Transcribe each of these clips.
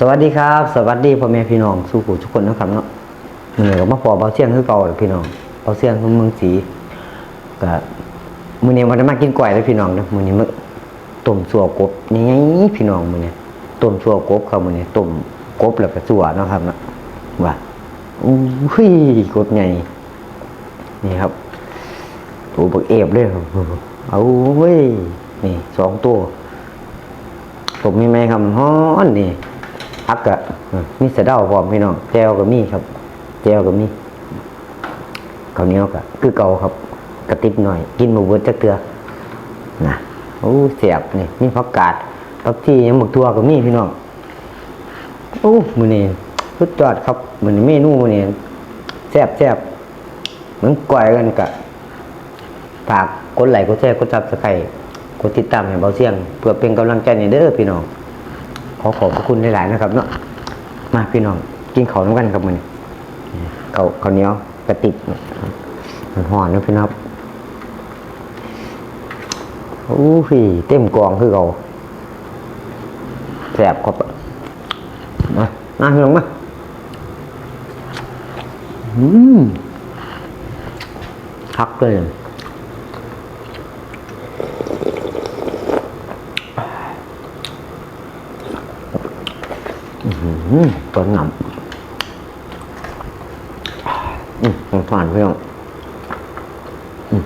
สวัสดีครับ สวัสดีพ่อแม่พี่น้องสู้ผู้ทุกคนนะครับเนาะเหนื่อยกับมาพอเบาเสียงคือเก่าเลยพี่น้องเบาเสียงของเมืองศรีก็มือนี้มาได้มากินก๋วยเลยพี่น้องเด้อมื้อนี้มื้อต้มสัวกบนี่พี่น้องมือนี้ต้มสัวกบครับมือนี้ต้มกบแล้วก็สัวนะครับเนาะว่าอู้หู้ยกบใหญ่นี่ครับตัวบักเอฟเลยครับเอาเว้ยนี่สองตัวผมมีไหมครับฮ้อนนี่ พักกะเออมีสะเดาพร้อมพี่น้องแจวก็มีครับ แจวก็มีข้าวเหนียวก็คือเก่าครับ กระติบหน่อย กินหมูเบิดจักเตือนะโอ้เสียบนี่มีผักกาดผักที่ยังหมกตัวก็มีพี่น้องโอ้มือนี้สุดยอดครับมือนี้เมนูมือนี้แซ่บแซ่บเหมือนก่อยกันกะฝากกดไลค์กดแชร์กดซับสไครต์กดติดตามให้เบาเสียง เพื่อเป็นกำลังใจในเด้อพี่น้อง ขอขอบพระคุณหลายๆนะครับ เนาะมาพี่น้องกินข้าวน้ำกันครับมันข้าวข้าวเนี้ยกระติบมันห่อนนะพี่น้องครับโอ้ยเต็มกองคือเขาแสบครับมามาพี่น้องมาอืมพักเลย อืมตัวหนำอืมสงสารพี่องอืม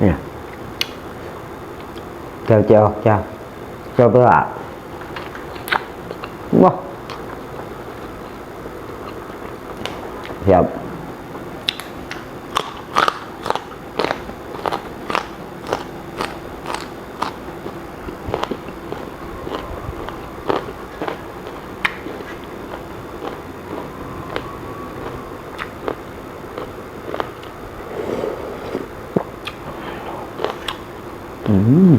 เนี่ยเจียวเจียวเจียวเจียวเปล่าว้าเสียบอืม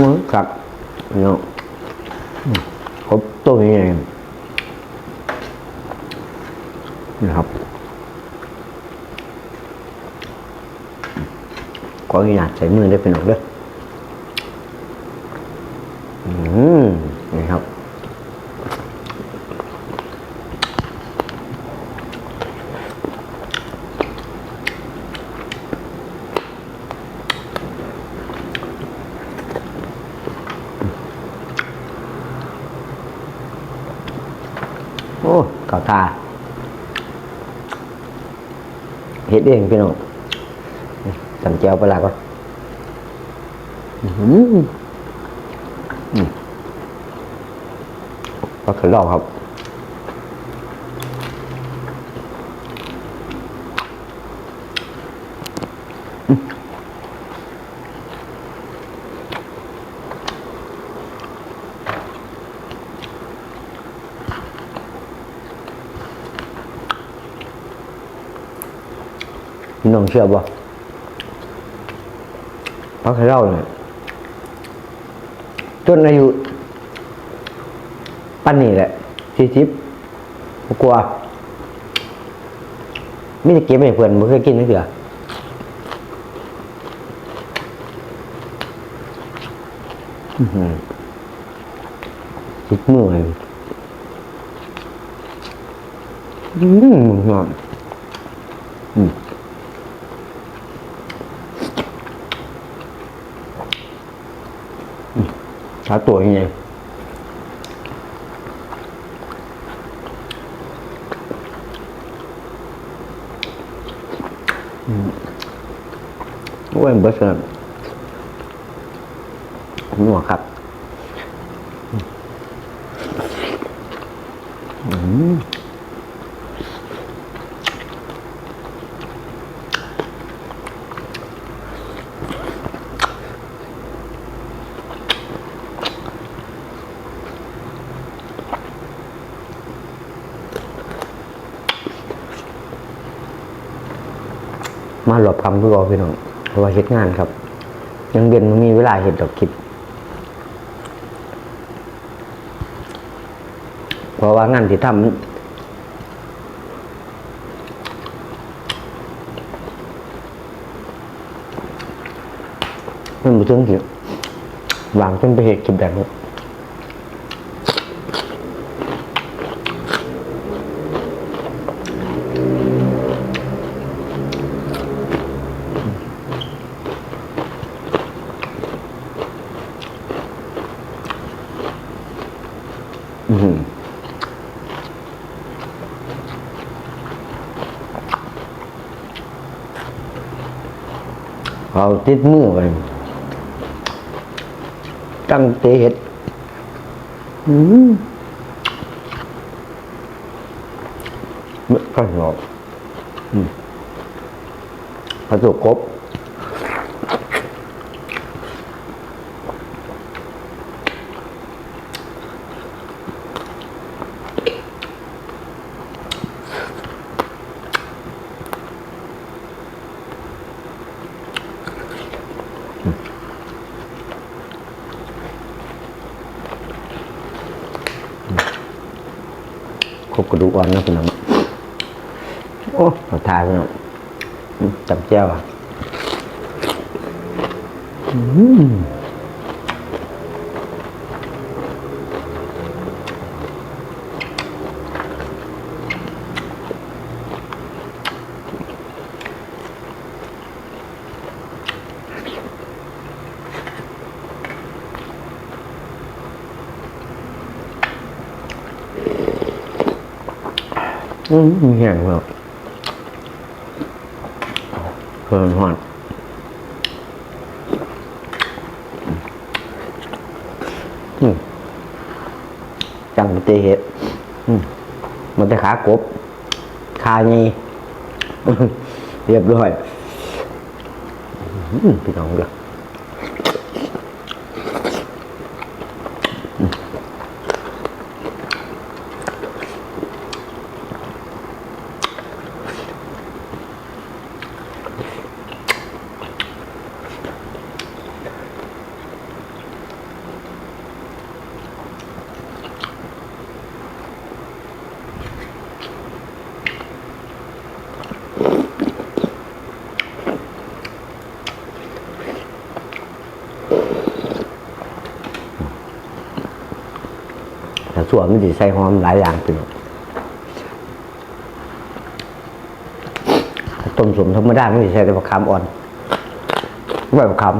มือกัดพี่น้องอืมครบตัวนี้เอง นะครับขออนุญาตใส่มือได้เป็นหนกเด้ออืมนี่ครับ โอ้เก่าตา เฮ็ดเองพี่น้องตำแจวปลาก่อนก็คือลอลอกครับ น้องเชื่อบ่พราะเขาเล่าเลยจนอายุปั้นนี่แหละสี่สิบกลัวไม่ได้เก็บไม่เพื่อนไม่เคยกินนั่เถื่ออื้อหือจิกมือเลยอืมหอมอืม ขาตัวยังไงโอ้ยเบอร์สนัวครับ อืม บคำพี่บพี่น้องเพราะว่าเหตุงานครับ ยังเดินมีเวลาเห็ดดอกคลิปเพราะว่างานที่ทำมันบ่ถึงสิวางจนไปเหตุจุดแบบนี้ อือหือเอาติดมือไปตั้งเตเห็ดอืมไม่ค่อยหรอกอืมกระจุกกบครบ กระดูกอ่อนนะพี่น้องโอ้ขอทายพี่น้องจับแก้วอะ อืม อืมแห้งพี่น้องเพิ่มหอนอืมจังเตะเห็ดมันจะขากบขาไงเรียบร้อยพี่น้องเด้อ ส่วนมันจะใส่หอมหลายอย่างพี่น้องถ้าต้มสมธรรมดาไม่ใส่แต่มะขามอ่อนไม่มะขาม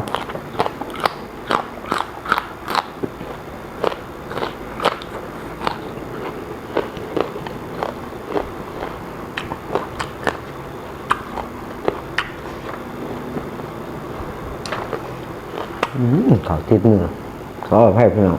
อืมขาวติดมือขอให้พี่น้อง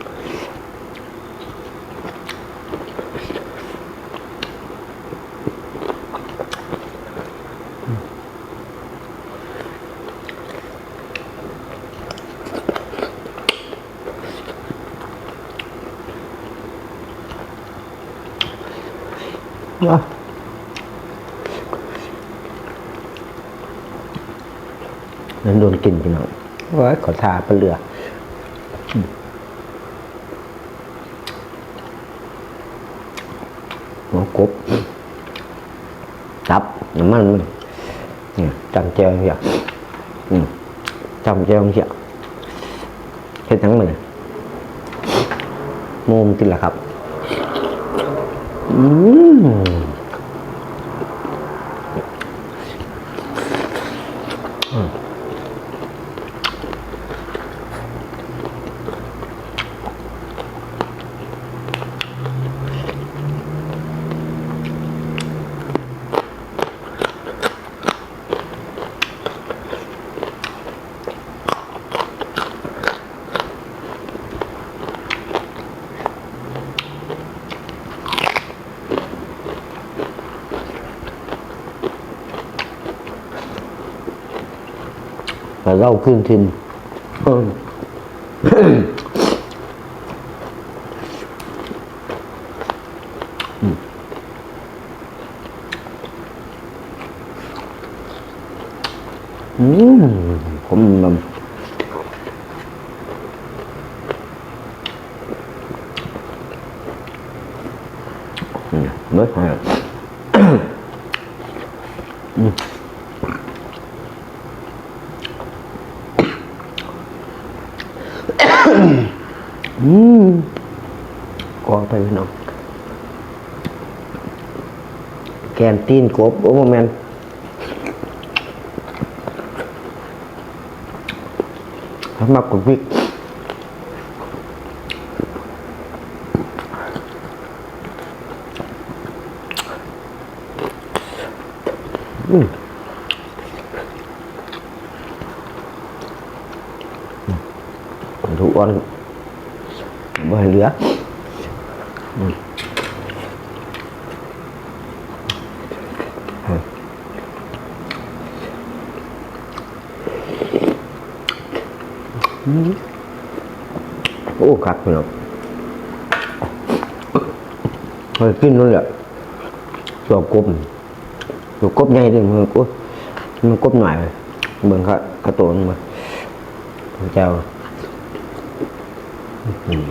นั้นโดนกินพี่น้องโอ้ยขอทาปลาเรือกหัอกบตับน้ำมันมันเนี่ยจำเจียวเหี้ยจำเจียวเหี้ยเห็ดทั้งมันมุมกินละครับ อืม เบิดให้อื อืมกวางไปพี่น้องแกนตีนกบโอ้โมเมนถ้ามากกว่าวิกอืมถูกอ่อนบ่ให้เหลืออืม โอ้ขัดพี่น้องเฮ้ยกินนู่นแหละตัวกบตัวกบใหญ่เลยมันกบมันกบหน่อยเลยเบิ่งเขาเขาโตมันมาเจ้า อืม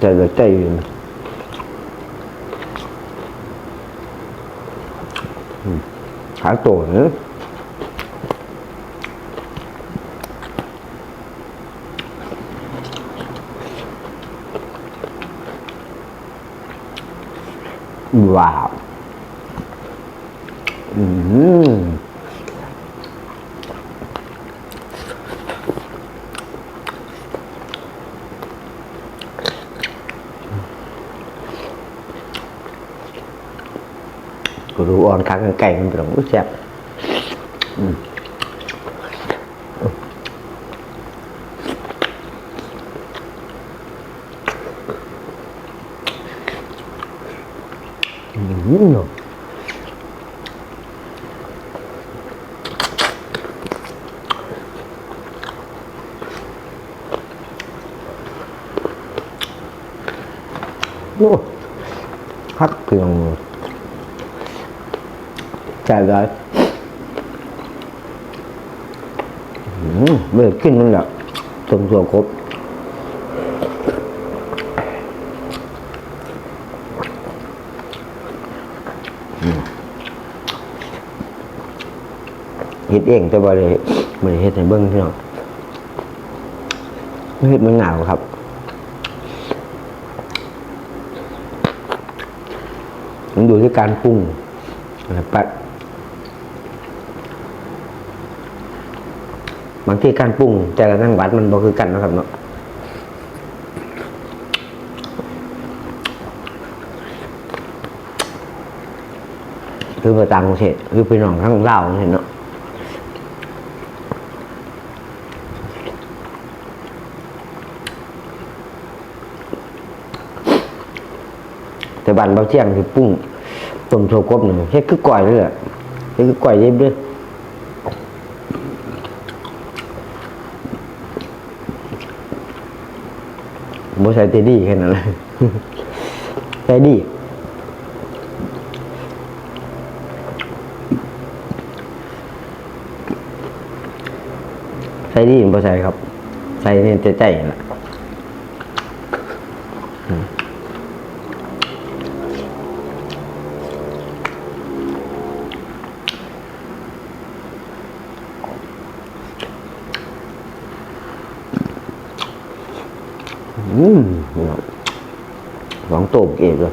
ใจละใจอยู่นะอืมขาโตเนอะว้าว อืมก็ รู้อ่อนคักกันไก่มันเป็นของแซ่บอืมอืมเนาะ โอ้ฮักเพียง ใจเลยอืมไม่ได้กินมันแหละสมตัวนครบเฮ็ดเองแต่ว่าเลยไม่ได้เฮ็ดให้เบิ้งพี่น้องเฮ็ดมันหนาวครับมันอยู่ที่การปรุงนะครั บางที่การปรุงแต่ละจังหวัดมันบ่คือกันนะครับเนาะคือไปต่างประเทศคือไปหนองทั้งเลาเห็นเนาะแต่บ้านเบาเที่ยงคือปรุงต้มโชกบหนึ่งเฮ็ดคือก่อยเลยอะเฮ็ดคือก่อยเย็บเลย บ่ใส่เตดี้แค่นั้นเลยเตดี้ใส่ดีบ่ใส่ครับ ใส่เนี่ยใจใจนั่นแหละ อืมหวังโตกเกเลย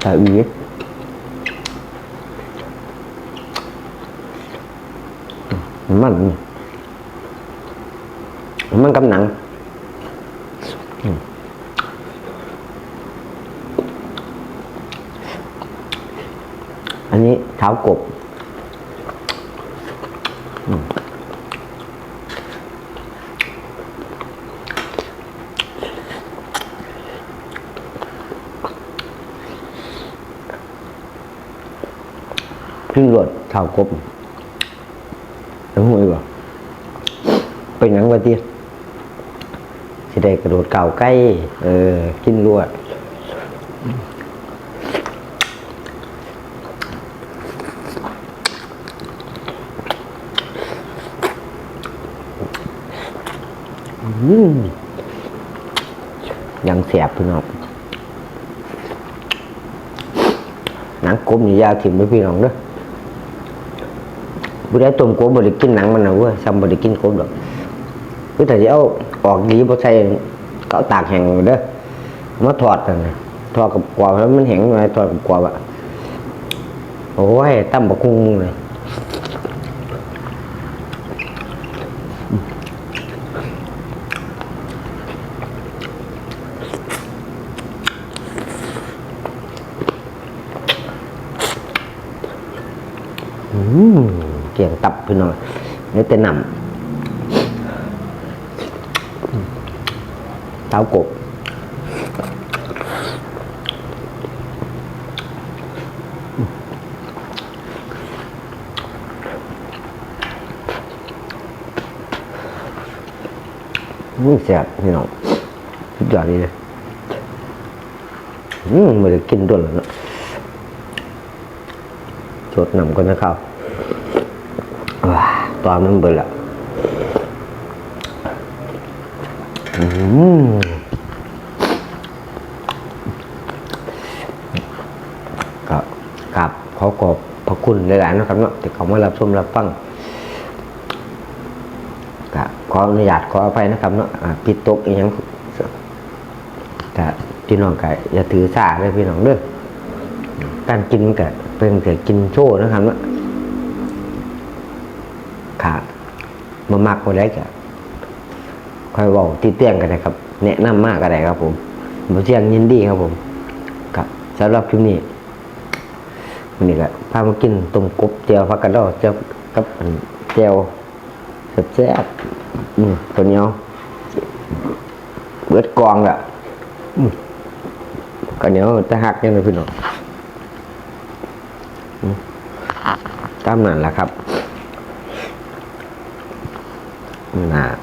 แต่อีกมันมันกับหนังอันนี้เท้ากบ อืมพึ่งรวดเท้ากบน้ำหวยบ่เป็นหนังวะที่สิได้กระโดดเก่าใกล้ เออ กินรวด ยังแสบพี่น้องหนังกบนี่ยาวถิ่มไปพี่น้องเด้อบุได้ต้มกบบริกินหนังมันนะเว้ยซ้ำบริกินกบดอกคือแต่ที่เอาออกดีบ่ใช่ก็เอาตากแห้งไว้เด้อมาถอดกันนะถอดกับกวาดแล้วมันแห้งไงถอดกับกวาดอะโอ้ยตั้มบะคุงเลย เกี่ยงตับพี่น้องนี่แต่นำเท้ากบนี่แซ่บพี่น้องสุดยอดดีเลยอืมไม่ได้กินด้วยแล้วเนอะจดนำก่อนนะครับ ตอนมันเบิดละอืมก็กับขอขอบพระคุณหลายๆนะครับเนาะที่เขามารับชมรับฟังก็ขออนุญาตขออภัยนะครับเนาะอ่าปิดตกอีกยังก็พี่น้องก็อย่าถือสาเลยพี่น้องเด้อการกินมันก็เป็นแต่กินโชว์นะครับเนาะ ขาดมามักมาได้ก็คอยบอกที่เตี้ยงกันนะครับ แนะนำมากก็ได้ครับ ผมผมเชียงยินดีครับผมครับสำหรับคลิปนี้วันนี้ก็พามากินต้มกบเจียวผักกระดอเจียวกับเจียวแซ่บๆตัวเนี้ยเบิดกองละอืมก็เนี้ยวจะหักยังไงพี่น้องอืมตามนั้นแหละครับ น่ะ